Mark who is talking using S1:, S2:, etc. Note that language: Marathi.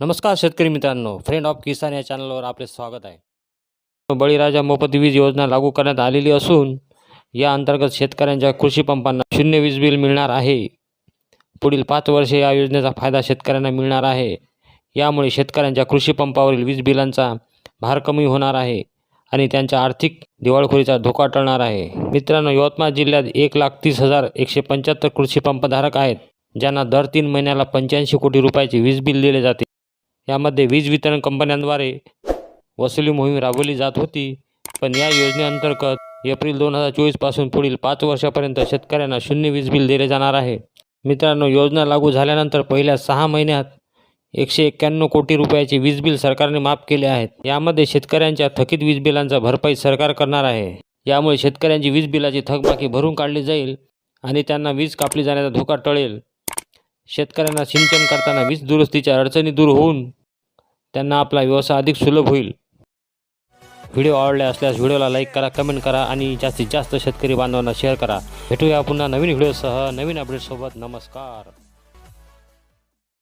S1: नमस्कार शेतकरी मित्रांनो फ्रेंड ऑफ किसान या चॅनलवर आपले स्वागत आहे. बळीराजा मोफत वीज योजना लागू करण्यात आलेली असून या अंतर्गत शेतकऱ्यांच्या कृषी पंपांना शून्य वीज बिल मिळणार आहे. पुढील पाच वर्षे या योजनेचा फायदा शेतकऱ्यांना मिळणार आहे. यामुळे शेतकऱ्यांच्या कृषी पंपावरील वीज बिलांचा भार कमी होणार आहे आणि त्यांच्या आर्थिक दिवाळखोरीचा धोका टळणार आहे. मित्रांनो यवतमाळ जिल्ह्यात एक लाख तीस हजार एकशे पंच्याहत्तर कृषी पंपधारक आहेत ज्यांना दर तीन महिन्याला पंच्याऐंशी कोटी रुपयाचे वीज बिल दिले जाते. यामध्ये वीज वितरण कंपन्यांद्वारे वसुली मोहीम राबवली जात होती. पण या योजनेअंतर्गत एप्रिल दोन हजार चोवीसपासून पुढील पाच वर्षापर्यंत शेतकऱ्यांना शून्य वीज बिल दिले जाणार आहे. मित्रांनो योजना लागू झाल्यानंतर पहिल्या सहा महिन्यात एकशे एक्क्याण्णव कोटी रुपयाचे वीज बिल सरकारने माफ केले आहेत. यामध्ये शेतकऱ्यांच्या थकीत वीज बिलांचा भरपाई सरकार करणार आहे. यामुळे शेतकऱ्यांची वीज बिलाची थकबाकी भरून काढली जाईल आणि त्यांना वीज कापली जाण्याचा धोका टळेल. शेतकऱ्यांना सिंचन करताना वीज दुरुस्तीच्या अडचणी दूर होऊन त्यांना आपला व्यवसाय अधिक सुलभ होईल. व्हिडिओ आवडले असल्यास व्हिडिओला लाईक करा कमेंट करा आणि जास्तीत जास्त शेतकरी बांधवांना शेअर करा. भेटूया पुन्हा नवीन व्हिडिओसह नवीन अपडेटसोबत नमस्कार.